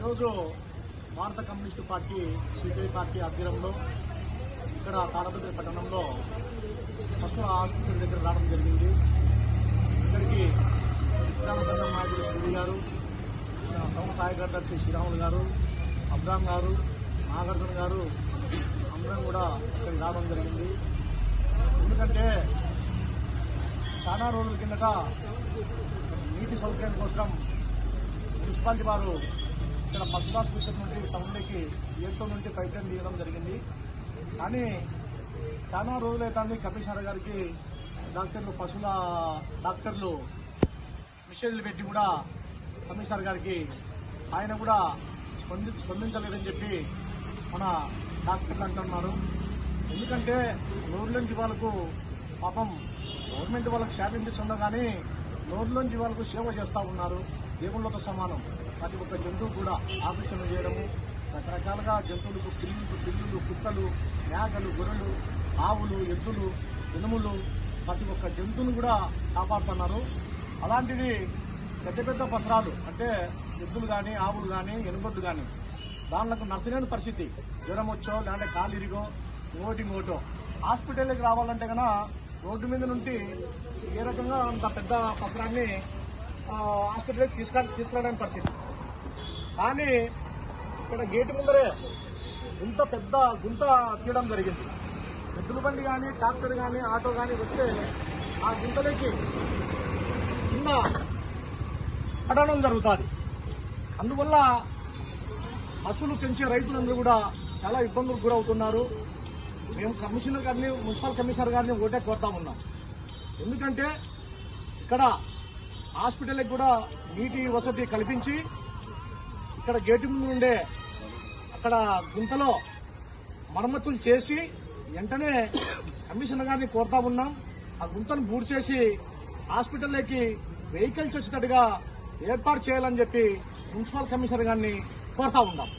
ఈరోజు భారత communist party CPI party ఆధ్వర్యంలో ఇక్కడ తాడపత్రి పట్టణంలో పశువుల ఆసుపత్రి దగ్గర రావడం జరిగింది. ఇక్కడికి విజ్ఞాన సంఘం నాయకుడు సూర్య గారు ప్రముఖ సహాయ కార్యదర్శి శ్రీరాములు గారు అబ్రామ్ గారు నాగార్జున గారు అందరం కూడా ఇక్కడికి రావడం జరిగింది. ఎందుకంటే చాలా రోజుల కిందట నీటి సౌకర్యం కోసం మున్సిపాలిటీ వారు ఇక్కడ బస్ హాస్పిటల్ నుండి టౌన్లోకి ఏతో నుండి పైప్ లైన్ తీయడం జరిగింది. కానీ చాలా రోజులైతే కమిషనర్ గారికి డాక్టర్లు పశువుల డాక్టర్లు మిషన్లు పెట్టి కూడా కమిషనర్ గారికి ఆయన కూడా స్పంది స్పందించలేదని చెప్పి మన డాక్టర్లు అంటున్నారు. ఎందుకంటే గవర్నమెంట్ వాళ్ళకు పాపం గవర్నమెంట్ వాళ్ళకి శాపం ఇస్తుందో కానీ నోరులోంచి వాళ్ళకు సేవ చేస్తూ ఉన్నారు. దేవుళ్ళతో సమానం. ప్రతి ఒక్క జంతువు కూడా ఆకర్షణ చేయడము రకరకాలుగా జంతువులకు పిల్లులు పిల్లులు కుక్కలు మేకలు గొర్రెలు ఆవులు ఎద్దులు ఎనుములు ప్రతి ఒక్క జంతువును కూడా కాపాడుతున్నారు. అలాంటిది పెద్ద పెద్ద పసరాలు అంటే ఎద్దులు కానీ ఆవులు కానీ ఎనుగొడ్డు కానీ దానిలకు నర్సలేని పరిస్థితి. జ్వరం వచ్చో లేదంటే కాలు ఇరిగో ఇంకోటి ఇంకోటో. హాస్పిటల్కి రావాలంటే కనుక రోడ్డు మీద నుండి ఏ రకంగా అంత పెద్ద పసరాన్ని హాస్పిటల్కి తీసుకురా తీసుకురావడానికి పరిస్థితి. కానీ ఇక్కడ గేటు ముందరే ఇంత పెద్ద గుంత తీయడం జరిగింది. ఎద్దుల బండి కానీ ట్రాక్టర్ కానీ ఆటో కానీ వస్తే ఆ గుంతలోకి కింద పడడం జరుగుతుంది. అందువల్ల పశువులు పెంచే రైతులందరూ కూడా చాలా ఇబ్బందులకు గురవుతున్నారు. మేము కమిషనర్ గారిని మున్సిపల్ కమిషనర్ గారిని ఓటే కోరుతామన్నాం ఎందుకంటే ఇక్కడ హాస్పిటల్కి కూడా నీటి వసతి కల్పించి ఇక్కడ గేటు ముందు ఉండే అక్కడ గుంతలో మరమ్మతులు చేసి వెంటనే కమిషనర్ గారిని కోరుతా ఉన్నాం. ఆ గుంతను బూడ్ చేసి హాస్పిటల్లోకి వెహికల్స్ వచ్చేటట్టుగా ఏర్పాటు చేయాలని చెప్పి మున్సిపల్ కమిషనర్ గారిని కోరుతా ఉన్నాం.